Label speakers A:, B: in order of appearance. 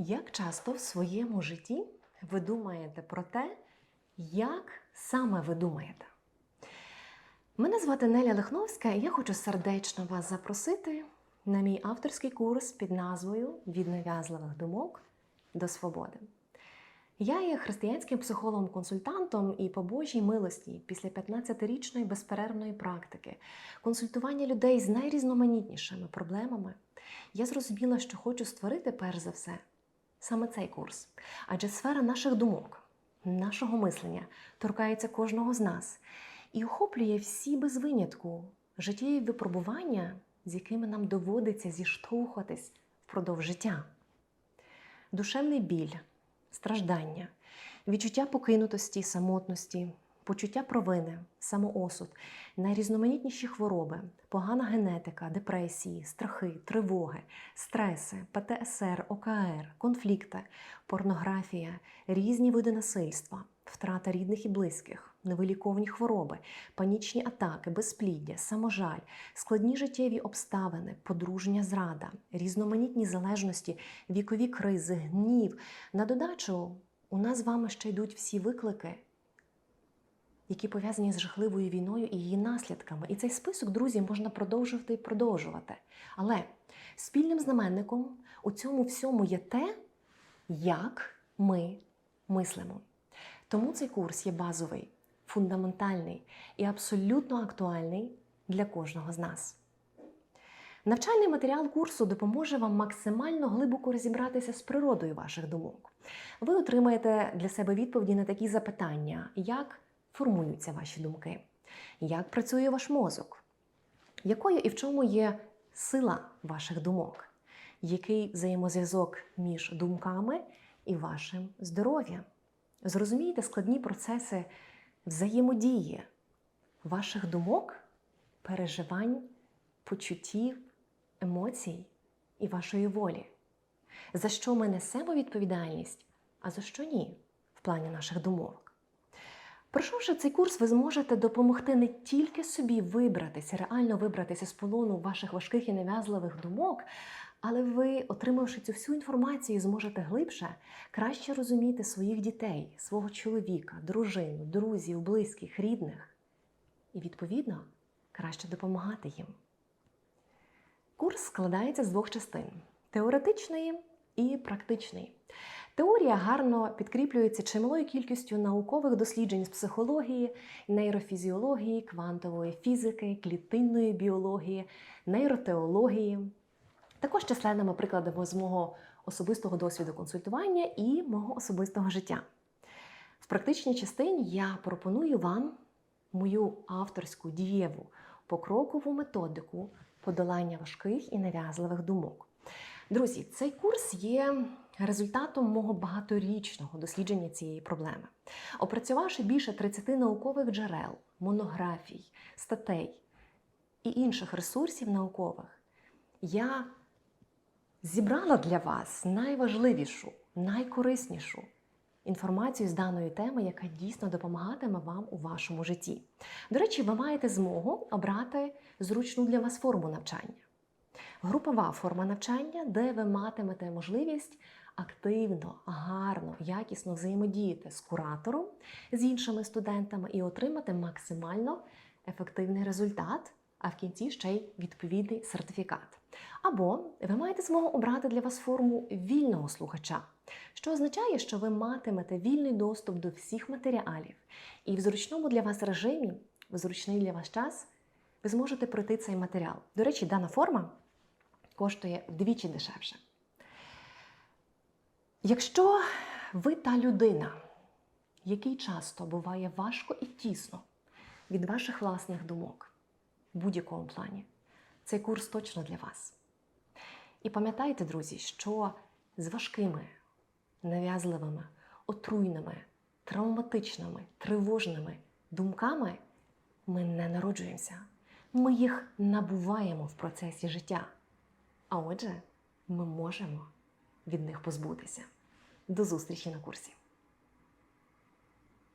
A: Як часто в своєму житті ви думаєте про те, як саме ви думаєте? Мене звати Неля Лихновська, і я хочу сердечно вас запросити на мій авторський курс під назвою Від нав'язливих думок до свободи. Я є християнським психологом-консультантом і по Божій милості після 15-річної безперервної практики консультування людей з найрізноманітнішими проблемами. Я зрозуміла, що хочу створити перш за все саме цей курс. Адже сфера наших думок, нашого мислення торкається кожного з нас і охоплює всі без винятку життєві випробування, з якими нам доводиться зіштовхуватись впродовж життя. Душевний біль, страждання, відчуття покинутості, самотності, почуття провини, самоосуд, найрізноманітніші хвороби, погана генетика, депресії, страхи, тривоги, стреси, ПТСР, ОКР, конфлікти, порнографія, різні види насильства, втрата рідних і близьких, невиліковні хвороби, панічні атаки, безпліддя, саможаль, складні життєві обставини, подружня зрада, різноманітні залежності, вікові кризи, гнів. На додачу у нас з вами ще йдуть всі виклики, які пов'язані з жахливою війною і її наслідками. І цей список, друзі, можна продовжувати і продовжувати. Але спільним знаменником у цьому всьому є те, як ми мислимо. Тому цей курс є базовий, фундаментальний і абсолютно актуальний для кожного з нас. Навчальний матеріал курсу допоможе вам максимально глибоко розібратися з природою ваших думок. Ви отримаєте для себе відповіді на такі запитання, як формуються ваші думки, як працює ваш мозок, якою і в чому є сила ваших думок, який взаємозв'язок між думками і вашим здоров'ям. Зрозумієте складні процеси взаємодії ваших думок, переживань, почуттів, емоцій і вашої волі. За що ми несемо відповідальність, а за що ні в плані наших думок. Пройшовши цей курс, ви зможете допомогти не тільки собі вибратися, реально вибратися з полону ваших важких і нав'язливих думок, але ви, отримавши цю всю інформацію, зможете глибше краще розуміти своїх дітей, свого чоловіка, дружину, друзів, близьких, рідних і, відповідно, краще допомагати їм. Курс складається з двох частин: теоретичної і практичної. Теорія гарно підкріплюється чималою кількістю наукових досліджень з психології, нейрофізіології, квантової фізики, клітинної біології, нейротеології, також численними прикладами з мого особистого досвіду консультування і мого особистого життя. В практичній частині я пропоную вам мою авторську дієву покрокову методику подолання важких і нав'язливих думок. Друзі, цей курс є результатом мого багаторічного дослідження цієї проблеми. Опрацювавши більше 30 наукових джерел, монографій, статей і інших ресурсів наукових, я зібрала для вас найважливішу, найкориснішу інформацію з даної теми, яка дійсно допомагатиме вам у вашому житті. До речі, ви маєте змогу обрати зручну для вас форму навчання. Групова форма навчання, де ви матимете можливість активно, гарно, якісно взаємодіяти з куратором, з іншими студентами і отримати максимально ефективний результат, а в кінці ще й відповідний сертифікат. Або ви маєте змогу обрати для вас форму вільного слухача, що означає, що ви матимете вільний доступ до всіх матеріалів, і в зручному для вас режимі, в зручний для вас час, ви зможете пройти цей матеріал. До речі, дана форма коштує вдвічі дешевше. Якщо ви та людина, якій часто буває важко і тісно від ваших власних думок в будь-якому плані, цей курс точно для вас. І пам'ятайте, друзі, що з важкими, нав'язливими, отруйними, травматичними, тривожними думками ми не народжуємося. Ми їх набуваємо в процесі життя. А отже, ми можемо від них позбутися. До зустрічі на курсі!